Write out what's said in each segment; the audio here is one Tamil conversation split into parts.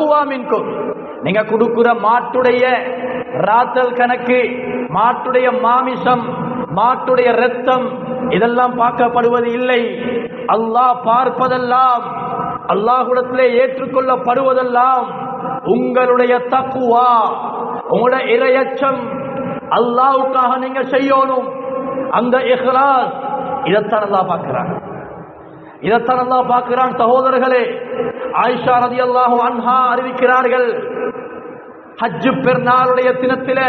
தக்குவா மின்கும் நீங்க கொடுக்கிற மாட்டுடைய ராத்தல் கணக்கு மாட்டுடைய மாமிசம் மாட்டுடைய ரத்தம் இதெல்லாம் பார்க்கப்படுவது இல்லை. அல்லாஹ் பார்ப்பதெல்லாம் அல்லாஹுடத்திலே ஏற்றுக்கொள்ளப்படுவதெல்லாம் உங்களுடைய தக்குவா உங்களுடைய இரையச்சம் அல்லாவுக்காக நீங்க செய்யணும். அந்த இஹ்லாஸ் இதைத்தான் அல்லாஹ் பார்க்கிறாங்க இதைத்தான் அல்லாஹ் பார்க்கிறான் சகோதரர்களே ஆயிஷா ரதியல்லாஹு அன்ஹா அறிவிக்கிறார்கள் ஹஜ்ஜு பெருநாளுடைய தினத்தில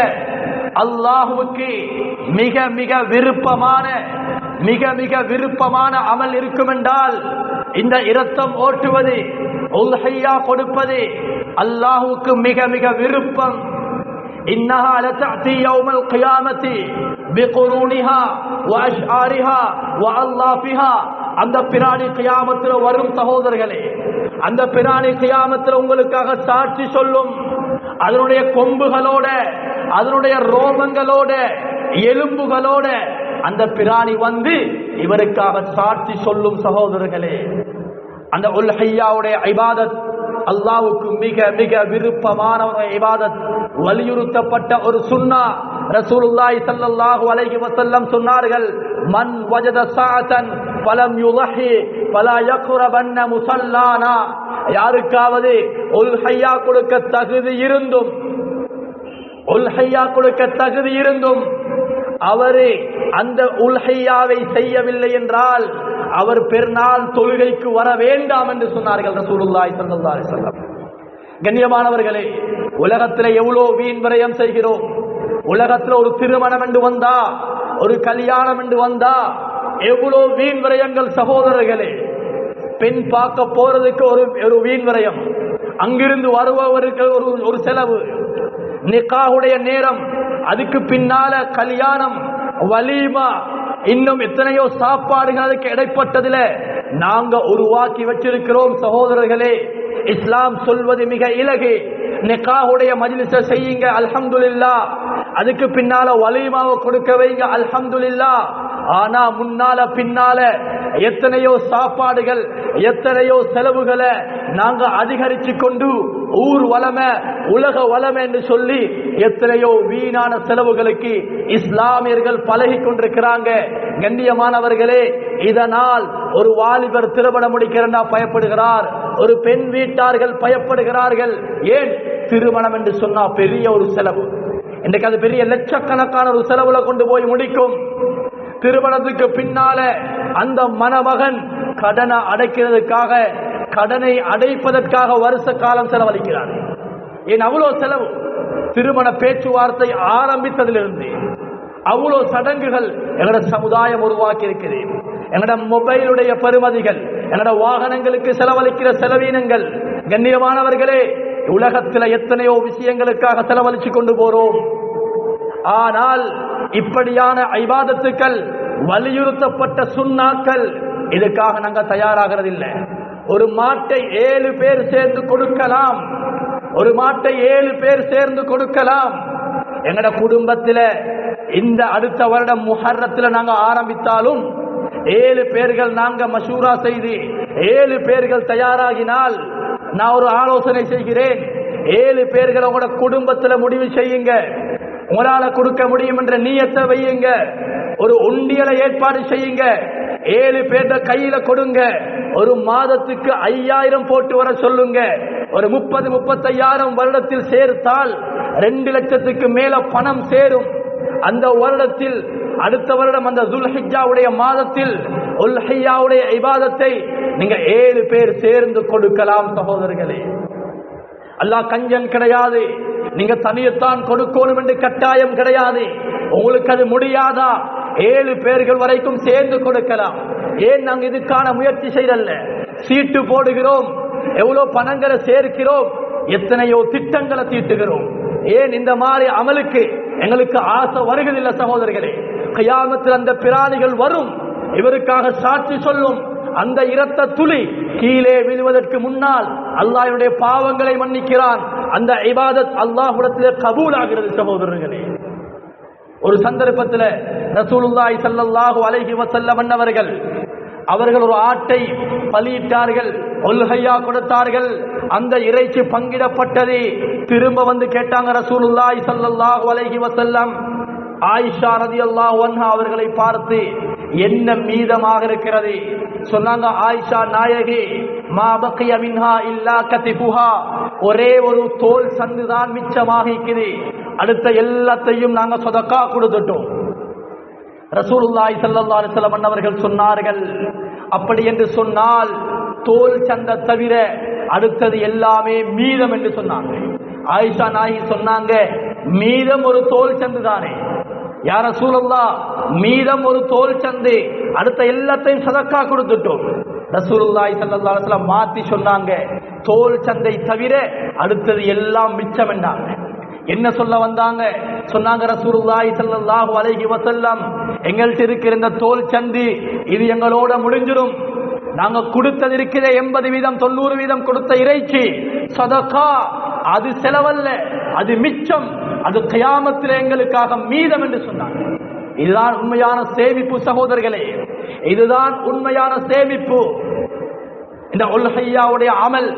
அல்லாஹுவுக்கு மிக மிக விருப்பமான மிக மிக விருப்பமான அமல் இருக்கும் என்றால் இந்த இரத்தம் ஓட்டுவது உல்ஹையா கொடுப்பது அல்லாஹுவுக்கு மிக மிக விருப்பம் إنها لتأتي يوم القيامة بقرونها وأشعارها وألافها அந்த பிராணி கியாமத்தில் வரும் சகோதரர்களே அந்த பிராணி கியாமத்தில் உங்களுக்காக சாட்சி சொல்லும். அதனுடைய கொம்புகளோட அதனுடைய ரோமங்களோட எலும்புகளோட அந்த பிராணி வந்து இவருக்காக சாட்சி சொல்லும் சகோதரர்களே. அந்த உல் ஹையாவுடைய ஐபாதத் அல்லாவுக்கு மிக மிக விருப்பமான ஒரு இபாதத். வலியுறுத்தப்பட்ட ஒரு சுன்னா ரசூலுல்லாஹி ஸல்லல்லாஹு அலைஹி வஸல்லம் சொன்னார்கள் மன் வஜத சாஅத்தன் பலம் யுலஹி ஃபலா யக்குரபன்ன முசல்லானா யாருக்காவது உல்ஹையா கொடுக்க தகுதி இருந்தும் உல்ஹையா கொடுக்க தகுதி இருந்தும் அவரு அந்த உல்ஹையாவை செய்யவில்லை என்றால் அவர் பெருநாள் தொழுகைக்கு வர வேண்டாம் என்று சொன்னார்கள் ரசூலுல்லாஹி ஸல்லல்லாஹு அலைஹி கண்ணியமானவர்களே உலகத்தில் எவ்வளோ வீண் விரயம் செய்கிறோம். உலகத்தில் ஒரு திருமணம் என்று வந்தா ஒரு கல்யாணம் என்று வந்தா எவ்வளோ வீண் விரயங்கள் சகோதரர்களே. பெண் பார்க்க போறதுக்கு ஒரு ஒரு வீண் விரயம். அங்கிருந்து வருபவருக்கு ஒரு ஒரு செலவு. நிக்காவுடைய நேரம். அதுக்கு பின்னால கல்யாணம் வலிமா இன்னும் எத்தனையோ சாப்பாடுகள் அதுக்கு இடைப்பட்டதுல நாங்க உருவாக்கி வச்சிருக்கிறோம் சகோதரர்களே. இஸ்லாம் சொல்வது மிக இலகு. நிக்காவுடைய மஜிலிச செய்யுங்க அல்ஹம்துலில்லா அதுக்கு பின்னால வலிமாவை கொடுக்க வைங்க அல்ஹம்துலில்லா ஆனா முன்னால பின்னால எத்தனையோ சாப்பாடுகள் எத்தனையோ செலவுகளை நாங்க அதிகரிச்சு கொண்டு ஊர் வளமை உலக வளம் என்று சொல்லி எத்தனையோ வீணான செலவுகளுக்கு இஸ்லாமியர்கள் பழகி கொண்டிருக்கிறாங்க. கண்ணியமானவர்களே இதனால் ஒரு வாலிபர் திருமணம் முடிக்கிறா பயப்படுகிறார். ஒரு பெண் வீட்டார்கள் பயப்படுகிறார்கள். ஏன்? திருமணம் என்று சொன்னா பெரிய ஒரு செலவு. இன்றைக்கு அது பெரிய லட்சக்கணக்கான ஒரு செலவுல கொண்டு போய் முடிக்கும். திருமணத்துக்கு பின்னால அந்த மணமகன் கடனை அடைக்கிறதுக்காக கடனை அடைப்பதற்காக வருஷ காலம் செலவழிக்கிறார். ஏன் அவ்வளோ செலவு? திருமண பேச்சுவார்த்தை ஆரம்பித்ததிலிருந்து அவ்வளோ சடங்குகள் எங்களோட சமுதாயம் உருவாக்கி இருக்கிறேன் எங்களோட மொபைலுடைய பெருமதிகள் எங்களோட வாகனங்களுக்கு செலவழிக்கிற செலவீனங்கள். கண்ணியமானவர்களே உலகத்தில் எத்தனையோ விஷயங்களுக்காக செலவழிச்சு கொண்டு போறோம். ஆனால் இப்படியான ஐபாதத்துக்கள் வலியுறுத்தப்பட்ட சுண்ணாக்கள் இதுக்காக நாங்கள் தயாராகிறது இல்லை ஒரு மாட்டை ஏழு பேர் சேர்ந்து கொடுக்கலாம். ஒரு மாட்டை ஏழு பேர் சேர்ந்து கொடுக்கலாம். எங்கட குடும்பத்தில இந்த அடுத்த வருடம் முஹர்ரத்தில் நாங்க ஆரம்பித்தாலும் ஏழு பேர்கள் நாங்க மசூரா செய்து ஏழு பேர்கள் தயாராகினால் நான் ஒரு ஆலோசனை செய்கிறேன். ஏழு பேர்கள் உங்களோட குடும்பத்தில் முடிவு செய்யுங்க. உங்களால கொடுக்க முடியும் என்ற நீயத்தை வையுங்க. ஒரு உண்டியலை ஏற்பாடு செய்யுங்க. ஏழு பேர்த கையில கொடுங்க. ஒரு மாதத்துக்கு ஐயாயிரம் போட்டு வர சொல்லுங்க. ஒரு முப்பது முப்பத்தையாயிரம் வருடத்தில் சேர்த்தால் ரெண்டு லட்சத்துக்கு மேல பணம் சேரும். அந்த வருடத்தில் அடுத்த வருடம் அந்த துல்ஹிஜாவுடைய மாதத்தில் உல்ஹையாவுடைய இபாதத்தை நீங்க ஏழு பேர் சேர்ந்து கொடுக்கலாம் சகோதரர்களே. அல்லாஹ் கஞ்சன் கிடையாது. நீங்க தனியத்தான் கொடுக்கணும் என்று கட்டாயம் கிடையாது. உங்களுக்கு அது முடியாதா? ஏழு பேர்கள் வரைக்கும் சேர்ந்து கொடுக்கலாம். ஏன் நாங்க இதுக்கான முயற்சி செய்யல சீட்டு போடுகிறோம். எவ்வளவு பணங்களை சேர்க்கிறோம். எத்தனையோ திட்டங்களை தீட்டுகிறோம். ஏன் இந்த மாதிரி அமலுக்கு எங்களுக்கு ஆசை வருகிறதில்லை சகோதரர்களே? கையாமத்தில் அந்த பிராணிகள் வரும். இவருக்காக சாட்சி சொல்லும். அந்த இரத்த துளி கீழே விழுவதற்கு முன்னால் அல்லாஹ்வுடைய பாவங்களை மன்னிக்கிறான். அந்த இபாதத் அல்லாஹுடத்திலே கபூல் ஆகிறது சகோதரர்களே. ஒரு சந்தர்ப்பத்தில் ரசூலுல்லாய் சல்லல்லாஹு அலைஹி வசல்லம் அவர்கள் அவர்கள் ஒரு ஆட்டை பலியிட்டார்கள் ஒல்கையா கொடுத்தார்கள். அந்த இறைச்சி பங்கிடப்பட்டது. திரும்ப வந்து கேட்டாங்க ரசூலுல்லாய் சல்லல்லாஹு அலைஹி வசல்லம் ஆயிஷா ரதியல்லாஹு அன்ஹா அவர்களை பார்த்து என்ன மீதமாக இருக்கிறது? சொன்னாங்க ஆயிஷா நாயகி மா மின்ஹா இல்லா ஒரே ஒரு தோல் சந்து தான் மிச்சமாக இருக்குது அடுத்த எல்லாத்தையும் நாங்க சொதக்கா கொடுத்துட்டோம். ரசூலுல்லாய் சல்லா அலிசல்லம் அண்ணவர்கள் சொன்னார்கள் அப்படி என்று சொன்னால் தோல் சந்த தவிர அடுத்தது எல்லாமே மீதம் என்று சொன்னாங்க. ஆயிஷா நாயி சொன்னாங்க மீதம் ஒரு தோல் சந்து தானே யார சூழல்லா மீதம் ஒரு தோல் சந்து. அடுத்த எல்லாத்தையும் சதக்கா கொடுத்துட்டோம். ரசூலுல்லாஹி ஸல்லல்லாஹு அலைஹி வஸல்லம் மாத்தி சொன்னாங்க. தோல் சந்தை தவிர அடுத்தது எல்லாம் மிச்சம் என்றாங்க. என்ன சொல்ல வந்தாங்க? சொன்னாங்க ரசூலுல்லாஹி ஸல்லல்லாஹு அலைஹி வஸல்லம் எங்கள்கிட்ட இருக்கிற இந்த தோல் சந்தி இது எங்களோட முடிஞ்சிரும். நாங்க கொடுத்தது இருக்கிற எண்பது வீதம் தொண்ணூறு வீதம் கொடுத்த இறைச்சி சதகா அது செலவல்ல அது மிச்சம் அது கயாமத்தில் எங்களுக்காக மீதம் என்று சொன்னாங்க. இதுதான் உண்மையான சேமிப்பு சகோதரர்களே. இதுதான் உண்மையான சேமிப்பு. இந்த உல்ஹையாவுடைய அமல்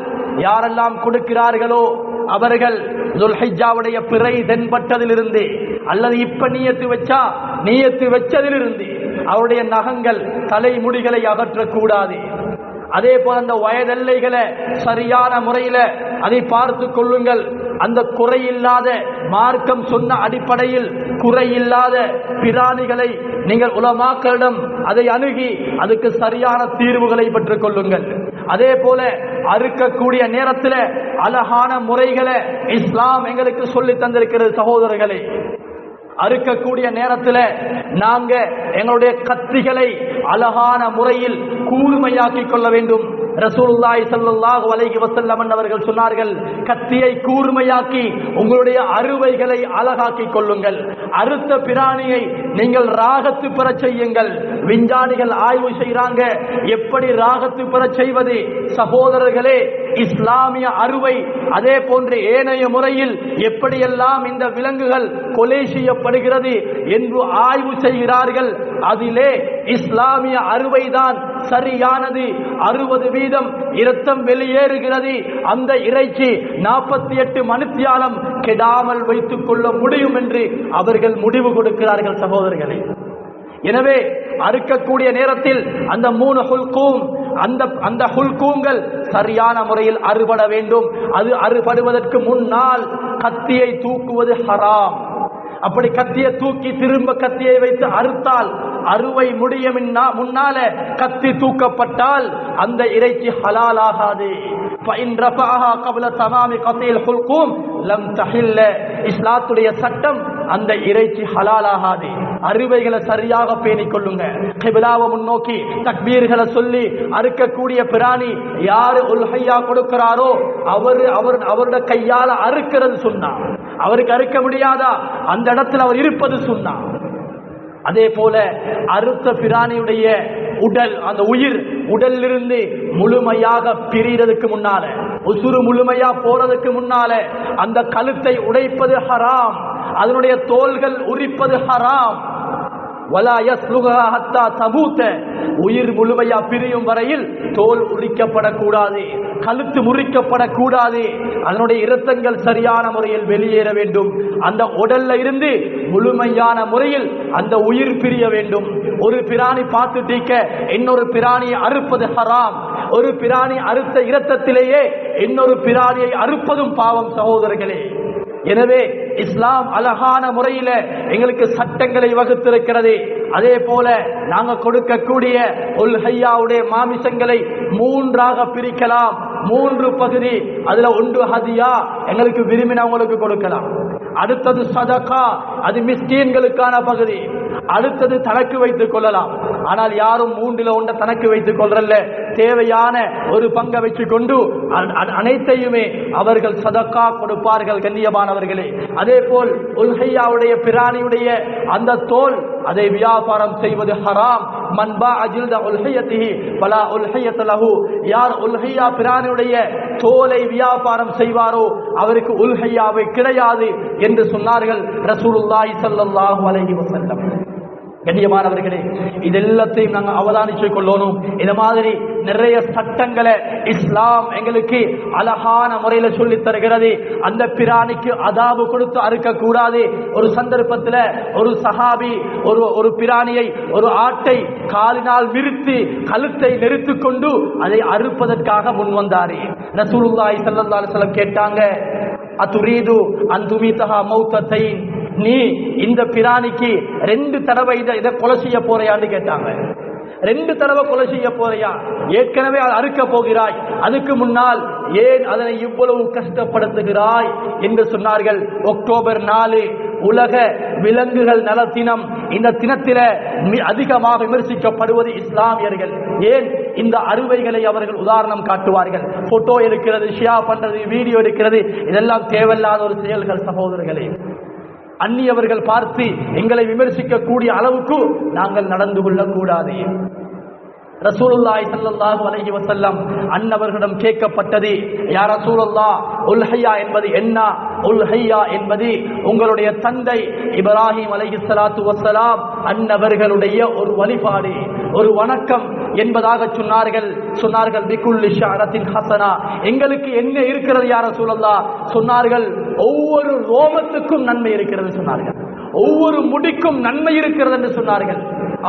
யாரெல்லாம் கொடுக்கிறார்களோ அவர்கள் துல்ஹைஜாவுடைய பிறை தென்பட்டதிலிருந்து அல்லது இப்ப நீயத்து வச்சா நீயத்து வச்சதிலிருந்து அவருடைய நகங்கள் தலைமுடிகளை அகற்றக்கூடாது. அதே போல அந்த வயதெல்லைகளை சரியான முறையில அதை பார்த்து கொள்ளுங்கள். அந்த குறையில்லாத மார்க்கம் சொன்ன அடிப்படையில் குறையில்லாத பிராணிகளை நீங்கள் உலமாக்களிடம் அதை அணுகி அதுக்கு சரியான தீர்வுகளை பெற்றுக் கொள்ளுங்கள். அதே போல அறுக்கக்கூடிய நேரத்தில் அழகான முறைகளை இஸ்லாம் எங்களுக்கு சொல்லி தந்திருக்கிறது சகோதரர்களே. அறுக்கக்கூடிய நேரத்தில் நாங்க எங்களுடைய கத்திகளை அழகான முறையில் கூர்மையாக்கிக் கொள்ள வேண்டும். ரசூலுல்லாஹி ஸல்லல்லாஹு அலைஹி வஸல்லம் அவர்கள் சொன்னார்கள் கத்தியை கூர்மையாக்கி உங்களுடைய அறுவைகளை அழகாக்கிக் கொள்ளுங்கள். அறுத்த பிராணியை நீங்கள் ராகத்து பெற செய்யுங்கள். விஞ்ஞானிகள் ஆய்வு செய்றாங்க எப்படி ராகத்து பெற செய்வது? சகோதரர்களே இஸ்லாமிய அறுவை அதே போன்று ஏனைய முறையில் எப்படியெல்லாம் இந்த விலங்குகள் கொலை செய்யப்படுகிறது என்று ஆய்வு செய்கிறார்கள் அதிலே இஸ்லாமிய அறுவைதான் சரியானது. அறுபது வீதம் இரத்தம் வெளியேறுகிறது. அந்த இறைச்சி நாற்பத்தி எட்டு மணித்தியாலம் கெடாமல் வைத்துக் கொள்ள முடியும் என்று அவர்கள் முடிவு கொடுக்கிறார்கள் சகோதரர்களே. எனவே அறுக்கக்கூடிய நேரத்தில் அந்த மூணு ஹுல்கூம் அந்த அந்த ஹுல்கூங்கள் சரியான முறையில் அறுபட வேண்டும். அது அறுபடுவதற்கு முன்னால் கத்தியை தூக்குவது ஹராம். அப்படி கத்தியை தூக்கி திரும்ப கத்தியை வைத்து அறுத்தால் அறுவை முடியும் முன்னால கத்தி தூக்கப்பட்டால் அந்த இறைச்சி ஹலால் ஆகாது இஸ்லாத்துடைய சட்டம் அந்த இறைச்சி ஹலால் ஆகாது அறுவைகளை சரியாக பேணிக் கொள்ளுங்க. கிபிலாவை முன்னோக்கி தக்பீர்களை சொல்லி அறுக்கக்கூடிய பிராணி யாரு உல்ஹையா கொடுக்கிறாரோ அவர் அவர் அவருடைய கையால அறுக்கிறது சொன்னா அவருக்கு அறுக்க முடியாதா? அந்த இடத்துல அவர் இருப்பது சொன்னா அதே போல அறுத்த பிராணியுடைய உடல் அந்த உயிர் உடலிலிருந்து முழுமையாக பிரிகிறதுக்கு முன்னால உசுறு முழுமையா போறதுக்கு முன்னால அந்த கழுத்தை உடைப்பது ஹராம். அதனுடைய தோள்கள் உரிப்பது ஹராம். ஹத்தா உயிர் முழுமையா பிரியும் வரையில் தோல் உரிக்கப்படக்கூடாது கழுத்து முறிக்கப்படக்கூடாது. அதனுடைய இரத்தங்கள் சரியான முறையில் வெளியேற வேண்டும். அந்த உடல்ல இருந்து முழுமையான முறையில் அந்த உயிர் பிரிய வேண்டும். ஒரு பிராணி பார்த்து தீக்க இன்னொரு பிராணியை அறுப்பது ஹராம். ஒரு பிராணி அறுத்த இரத்தத்திலேயே இன்னொரு பிராணியை அறுப்பதும் பாவம் சகோதரர்களே. எனவே இஸ்லாம் அழகான முறையில எங்களுக்கு சட்டங்களை வகுத்திருக்கிறது. அதே போல நாங்க கொடுக்கக்கூடிய உல்ஹையாவுடைய மாமிசங்களை மூன்றாக பிரிக்கலாம். மூன்று பகுதி அதுல ஒன்று ஹதியா எங்களுக்கு விரும்பினவங்களுக்கு கொடுக்கலாம். அடுத்தது சதகா அது மிஸ்கீன்களுக்கான பகுதி. அடுத்தது தனக்கு வைத்துக் கொள்ளலாம். ஆனால் யாரும் மூன்றில் ஒன்றை தனக்கு வைத்துக் கொள்றல்ல. தேவையான ஒரு பங்கை வச்சுக் கொண்டு அனைத்தையுமே அவர்கள் சதக்கா கொடுப்பார்கள் கண்ணியமானவர்களே. அதே போல் உல்ஹையாவுடைய பிராணியுடைய அந்த தோல் அதை வியாபாரம் செய்வது ஹராம். மன்பா அஜில்த உல்ஹையத்திஹி பலா உல்ஹையத்தலஹு யார் உல்ஹையா பிராணியுடைய தோலை வியாபாரம் செய்வாரோ அவருக்கு உல்ஹையாவை கிடையாது என்று சொன்னார்கள் ரசூலுல்லாஹி ஸல்லல்லாஹு அலைஹி வஸல்லம். கண்ணியமானவர்களே இது எல்லாத்தையும் நாங்கள் அவதானிச்சு கொள்ளணும். இந்த மாதிரி நிறைய சட்டங்களை இஸ்லாம் எங்களுக்கு அழகான முறையில சொல்லி தருகிறது. அந்த பிராணிக்கு அதாபு கொடுத்து அறுக்க கூடாது ஒரு சந்தர்ப்பத்தில் ஒரு சஹாபி ஒரு ஒரு பிராணியை ஒரு ஆட்டை காலினால் நிறுத்தி கழுத்தை நெரித்துக் கொண்டு அதை அறுப்பதற்காக முன் வந்தாரு. ரசூலுல்லாஹி ஸல்லல்லாஹு அலைஹி கேட்டாங்க அத்துரீது அந்துமிதஹா மௌத்தத்தை நீ இந்த பிராணிக்கு ரெண்டு தடவை இதை இதை கொலை செய்ய போறையான்னு கேட்டாங்க. ரெண்டு தடவை கொலை செய்ய போறையா? ஏற்கனவே அறுக்க போகிறாய். அதுக்கு முன்னால் ஏன் அதனை இவ்வளவு கஷ்டப்படுத்துகிறாய் என்று சொன்னார்கள். அக்டோபர் நாலு உலக விலங்குகள் நல தினம் இந்த தினத்தில மி- அதிகமாக விமர்சிக்கப்படுவது இஸ்லாமியர்கள். ஏன்? இந்த அறுவைகளை அவர்கள் உதாரணம் காட்டுவார்கள். போட்டோ எடுக்கிறது ஷியா பண்றது வீடியோ எடுக்கிறது இதெல்லாம் தேவையில்லாத ஒரு செயல்கள் சகோதரர்களே. அந்நியவர்கள் பார்த்து எங்களை விமர்சிக்கக்கூடிய அளவுக்கு நாங்கள் நடந்து கொள்ளக்கூடாது. ரசூலுல்லாஹி ஸல்லல்லாஹு அலைஹி வஸல்லம் அன்னவர்களிடம் கேட்கப்பட்டது யா ரசூலுல்லாஹ் உல்ஹையா என்பது என்ன? உல்ஹையா என்பது உங்களுடைய தந்தை இப்ராஹிம் அலைஹிஸ்ஸலாத்து வசலாம் அன்னவர்களுடைய ஒரு வழிபாடு ஒரு வணக்கம். என்பதாக சொன்னார்கள். சொன்னார்கள் பிகுல்லி ஷாரத்தின் ஹசனா. எங்களுக்கு என்ன இருக்கிறது யார சூழல்லா சொன்னார்கள் ஒவ்வொரு ரோமத்துக்கும் நன்மை இருக்கிறது சொன்னார்கள். ஒவ்வொரு முடிக்கும் நன்மை இருக்கிறது என்று சொன்னார்கள்.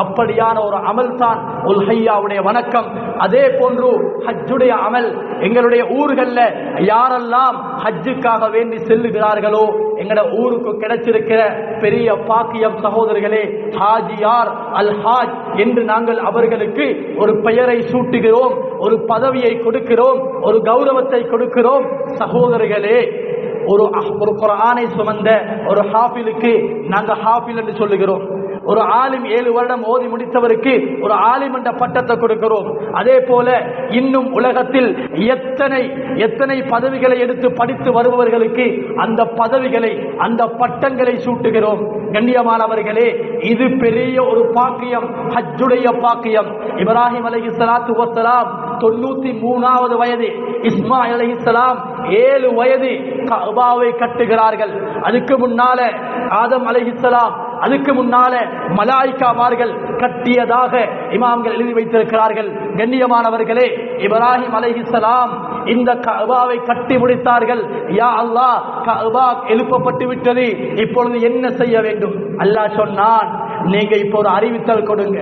அப்படியான ஒரு அமல் தான் உல்ஹையாவுடைய வணக்கம். அதே போன்று ஹஜ்ஜுடைய அமல் எங்களுடைய ஊர்களில் யாரெல்லாம் ஹஜ்ஜுக்காக வேண்டி செல்லுகிறார்களோ எங்கட ஊருக்கு கிடைச்சிருக்கிற பெரிய பாக்கியம் சகோதரர்களே ஹாஜியார் அல் ஹாஜ் என்று நாங்கள் அவர்களுக்கு ஒரு பெயரை சூட்டுகிறோம் ஒரு பதவியை கொடுக்கிறோம் ஒரு கௌரவத்தை கொடுக்கிறோம். சகோதரர்களே ஒரு ஒரு குரானை சுமந்த ஒரு ஹாஃபிலுக்கு நாங்கள் ஹாஃபில் என்று சொல்லுகிறோம். ஒரு ஆலிம் ஏழு வருடம் ஓதி முடித்தவருக்கு ஒரு ஆலிம் என்ற பட்டத்தை கொடுக்கிறோம். அதே போல இன்னும் உலகத்தில் எத்தனை எத்தனை பதவிகளை எடுத்து படித்து வருபவர்களுக்கு அந்த பதவிகளை அந்த பட்டங்களை சூட்டுகிறோம். கண்ணியமானவர்களே இது பெரிய ஒரு பாக்கியம் ஹஜ்ஜுடைய பாக்கியம். இப்ராஹிம் அலைஹி சலாத்து வசலாம் தொண்ணூத்தி மூணாவது வயது. இஸ்மாயில் அலைஹிஸ்ஸலாம் ஏழு வயது கபாவை கட்டுகிறார்கள். அதுக்கு முன்னால ஆதம் அலைஹிஸ்ஸலாம் அதுக்கு முன்னால மலாய்க்காமார்கள் கட்டியதாக இமாம்கள் எழுதி வைத்திருக்கிறார்கள். கண்ணியமானவர்களே இப்ராஹிம் அலைஹிசலாம் இந்த கபாவை கட்டி முடித்தார்கள். யா அல்லாஹ் கபா எழுப்பப்பட்டு விட்டது. இப்பொழுது என்ன செய்ய வேண்டும்? அல்லாஹ் சொன்னான் நீங்க இப்போ ஒரு அறிவித்தல் கொடுங்க.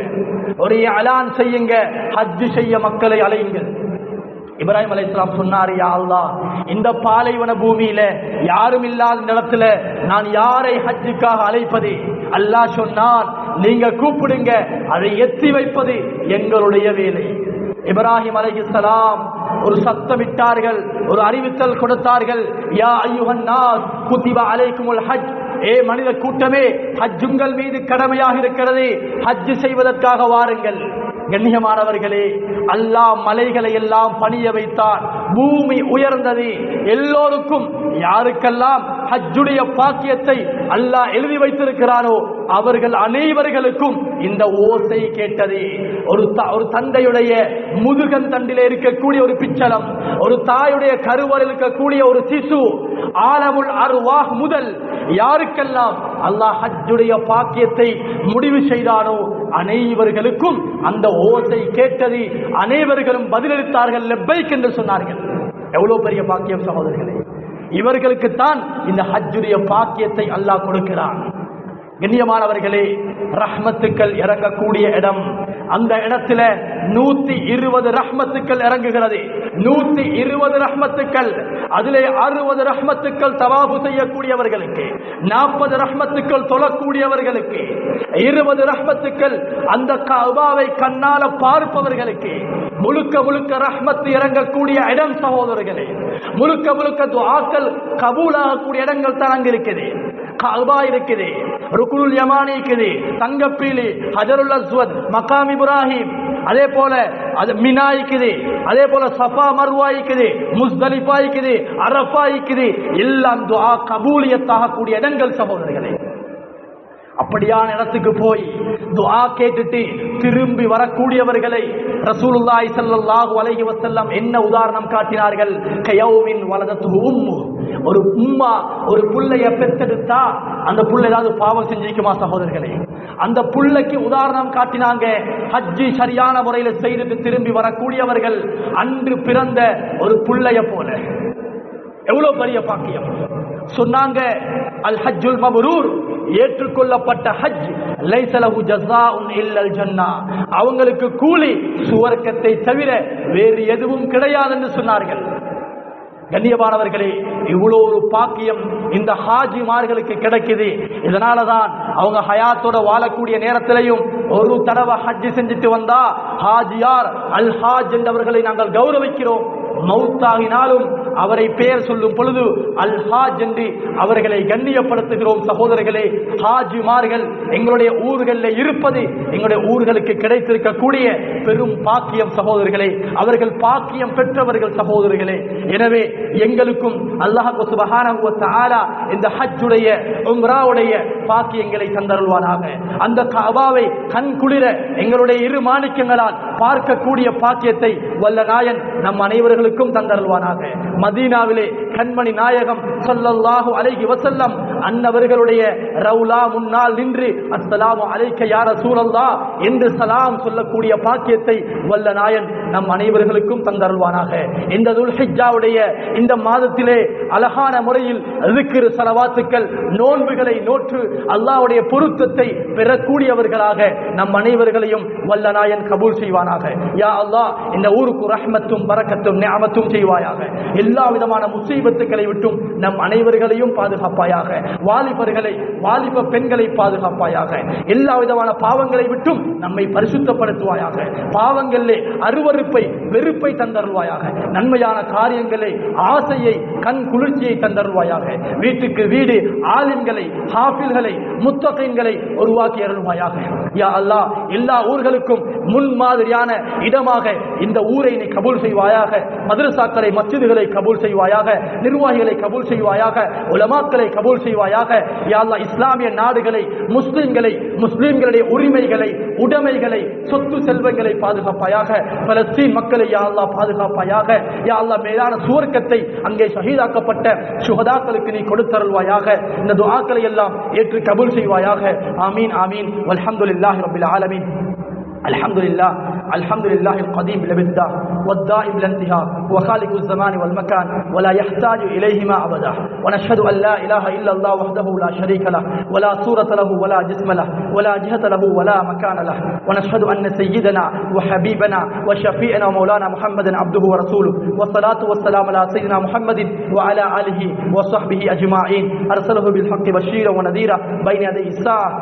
ஒரு அலான் செய்யுங்க. ஹஜ் செய்ய மக்களை அலையுங்கள் இப்ராஹிம் அலைஹிஸ்ஸலாம் சொன்னார் யா அல்லா இந்த பாலைவன பூமியில யாரும் இல்லாத நிலத்துல நான் யாரை ஹஜ்ஜுக்காக அழைப்பது? அல்லாஹ் சொன்னான் நீங்க கூப்பிடுங்க அதை எத்தி வைப்பது எங்களுடைய வேலை. இப்ராஹிம் அலைஹிஸ்ஸலாம் ஒரு சத்தமிட்டார்கள் ஒரு அறிவித்தல் கொடுத்தார்கள் யா ஐயுஹன் குத்திபா குதிப அலைக்குமுல் ஹஜ். ஏ மனித கூட்டமே ஹஜ் உங்கள் மீது கடமையாக இருக்கிறது ஹஜ் செய்வதற்காக வாருங்கள். கண்ணியமானவர்களே அல்லா மலைகளை எல்லாம் பணிய வைத்தார். பூமி உயர்ந்தது. எல்லோருக்கும் யாருக்கெல்லாம் ஹஜ்ஜுடைய பாக்கியத்தை அல்லாஹ் எழுதி வைத்திருக்கிறாரோ அவர்கள் அனைவர்களுக்கும் இந்த ஓசை கேட்டது. ஒரு த- ஒரு தந்தையுடைய முதுகன் தண்டில இருக்கக்கூடிய ஒரு பிச்சளம் ஒரு தாயுடைய கருவரில் இருக்கக்கூடிய ஒரு சிசு ஆலமுல் அருவாஹ் முதல் யாருக்கெல்லாம் அல்லாஹ் ஹஜ்ஜுடைய பாக்கியத்தை முடிவு செய்தானோ அனைவர்களுக்கும் அந்த ஓசை கேட்டது. அனைவர்களும் பதிலளித்தார்கள் லெப்பைக் என்று சொன்னார்கள். எவ்வளவு பெரிய பாக்கியம் சகோதரர்களே. இவர்களுக்குத்தான் இந்த ஹஜ்ஜுடைய பாக்கியத்தை அல்லாஹ் கொடுக்கிறான். கண்ணியமானவர்களே ரஹ்மத்துக்கள் இறங்கக்கூடிய இடம். அந்த இடத்துல நூத்தி இருபது ரஹ்மத்துக்கள் இறங்குகிறது. நூத்தி இருபது ரஹ்மத்துக்கள். அதிலே அறுபது ரஹ்மத்துக்கள் தவாபு செய்யக்கூடியவர்களுக்கு நாற்பது ரஹ்மத்துக்கள் தொழக்கூடியவர்களுக்கு இருபது ரஹ்மத்துக்கள் அந்த கபாவை கண்ணால பார்ப்பவர்களுக்கு முழுக்க முழுக்க ரஹ்மத்து இறங்கக்கூடிய இடம் சகோதரர்களே முழுக்க முழுக்க துவாக்கள் கபூலாகக்கூடிய இடங்கள் தான் அங்க இருக்குது கல்பா இருக்குது ருக்குனுல் யமானி இருக்குது தங்கப்பீலி ஹஜருல் அஸ்வத் மகாம் இப்ராஹிம் அதே போல அது மினா இருக்குது அதே போல சஃபா மர்வா இருக்குது முஸ்தலிஃபா இருக்குது அரஃபா இருக்குது எல்லாம் துஆ கபூலியத்தாக கூடிய இடங்கள் சகோதரர்களே. அப்படியான இடத்துக்கு போய் துஆ கேட்டுட்டு திரும்பி வரக்கூடியவர்களை ரசூலுல்லாஹி ஸல்லல்லாஹு அலைஹி வஸல்லம் என்ன உதாரணம் காட்டினார்கள்? கயௌமின் வலதத்து உம்மு. ஒரு உம்மா ஒரு புள்ளைய பெத்தெடுத்தா அந்த புள்ள ஏதாவது பாவம் செஞ்சிருக்குமா சகோதரர்களே? அந்த புள்ளைக்கு உதாரணம் காட்டினாங்க. ஹஜ்ஜி சரியான முறையில் செய்துட்டு திரும்பி வரக்கூடியவர்கள் அன்று பிறந்த ஒரு புள்ளைய போல. எவ்வளவு பெரிய பாக்கியம்? சொன்னாங்க அல் ஹஜ்ஜுல் மபரூர் ஏற்றுக்கொள்ளப்பட்ட ஹஜ். லைசலஹு ஜஸாஉன் இல்லல் ஜன்னா. அவங்களுக்கு கூலி சுவர்க்கத்தை தவிர வேறு எதுவும் கிடையாது என்று சொன்னார்கள். கண்ணியமானவர்களே இவ்வளோ ஒரு பாக்கியம் இந்த ஹாஜிமார்களுக்கு கிடைக்குது. இதனாலதான் அவங்க ஹயாத்தோட வாழக்கூடிய நேரத்திலையும் ஒரு தடவை ஹஜ் செஞ்சுட்டு வந்தா ஹாஜியார் அல் ஹாஜ் என்றவர்களை நாங்கள் கௌரவிக்கிறோம். மௌத்தாகினாலும் அவரை பெயர் சொல்லும் பொழுது அல் ஹாஜ் என்று அவர்களை கண்ணியப்படுத்துகிறோம் சகோதரர்களே. ஹாஜிமார்கள் எங்களுடைய ஊர்களில் இருப்பது எங்களுடைய ஊர்களுக்கு கிடைத்திருக்கக்கூடிய பெரும் பாக்கியம் சகோதரர்களே. அவர்கள் பாக்கியம் பெற்றவர்கள் சகோதரர்களே. எனவே எங்களுக்கும் அல்லாஹ் சுபஹானஹு இந்த ஹஜ்ஜுடைய உம்ராவுடைய பாக்கியங்களை தந்தருள்வானாக. அந்த கபாவை கண் குளிர எங்களுடைய இரு மாணிக்கங்களால் பார்க்கக்கூடிய பாக்கியத்தை வல்ல நாயன் நம் அனைவர்களுக்கும் தந்தருள்வானாக. மதீனாவிலே கண்மணி நாயகம் ஸல்லல்லாஹு அலைகி வசல்லம் அன்னவர்களுடைய ரவுலா முன்னால் நின்று அஸ்ஸலாமு அலைக்க யார சூழல்லா என்று சலாம் சொல்லக்கூடிய பாக்கியத்தை வல்ல நாயன் நம் அனைவர்களுக்கும் தந்தருள்வானாக. இந்த துல்ஹிஜாவுடைய இந்த மாதத்திலே அழகான முறையில் ذிக்ர் சலவாத்துக்கள் நோன்புகளை நோற்று அல்லாவுடைய பொருத்தத்தை பெறக்கூடியவர்களாக நம் அனைவர்களையும் வல்ல நாயன் கபூல் செய்வானாக. யா அல்லாஹ் இந்த ஊருக்கு ரஹ்மத்தும் பறக்கத்தும் ஞாபத்தும் செய்வாயாக. எல்லா விதமான முசீபத்துக்களை விட்டும் நம் அனைவர்களையும் பாதுகாப்பாயாக வாலிபர்களை வாலிப பெண்களை பாதுகாப்பாயாக எல்லா விதமான பாவங்களை விட்டும் நம்மை பரிசுத்தப்படுத்துவாயாக பாவங்களிலே அருவருப்பை வெறுப்பை தந்தருள்வாயாக நன்மையான காரியங்களை ஆசையை கண் குளிர்ச்சியை தந்தருவாயாக வீட்டுக்கு வீடு ஆலிம்களை ஹாஃபில்களை முத்தகைன்களை உருவாக்கி அருள்வாயாக. யா அல்லாஹ் எல்லா ஊர்களுக்கும் முன் மாதிரியான இடமாக இந்த ஊரை நீ கபூல் செய்வாயாக. மதுரசாக்களை மஸ்ஜிதுகளை கபூல் செய்வாயாக. நிர்வாகிகளை கபூல் செய்வாயாக. உலமாக்களை கபூல் செய்வாயாக. யா அல்லாஹ் இஸ்லாமிய நாடுகளை முஸ்லிம்களை முஸ்லிம்களுடைய உரிமைகளை உடைமைகளை சொத்து செல்வங்களை பாதுகாப்பாயாக. பலஸ்தீன் மக்களை யா அல்லாஹ் பாதுகாப்பாயாக. யா அல்லா மேலான சுவர்க்கத்தை அங்கே ஷஹீதாக்கப்பட்ட சுகதாக்களுக்கு நீ கொடுத்தருள்வாயாக இந்த துஆக்களை எல்லாம் ஏற்று கபூல் செய்வாயாக ஆமீன் ஆமீன் வல்ஹம்துலில்லாஹி ரப்பில் ஆலமீன் الحمد لله الحمد لله القديم الابتداء والدائم الانتهاء وخالق الزمان والمكان ولا يحتاج إليهما أبدا. ونشهد أن لا إله إلا الله وحده لا شريك له ولا صورة له ولا جسم له ولا جهة له ولا مكان له. ونشهد أن سيدنا وحبيبنا وشفيعنا ومولانا محمدا عبده ورسوله والصلاة والسلام على سيدنا محمد وعلى آله وصحبه أجمعين. أرسله بالحق بشيرا ونذيرا بين يدي الساعة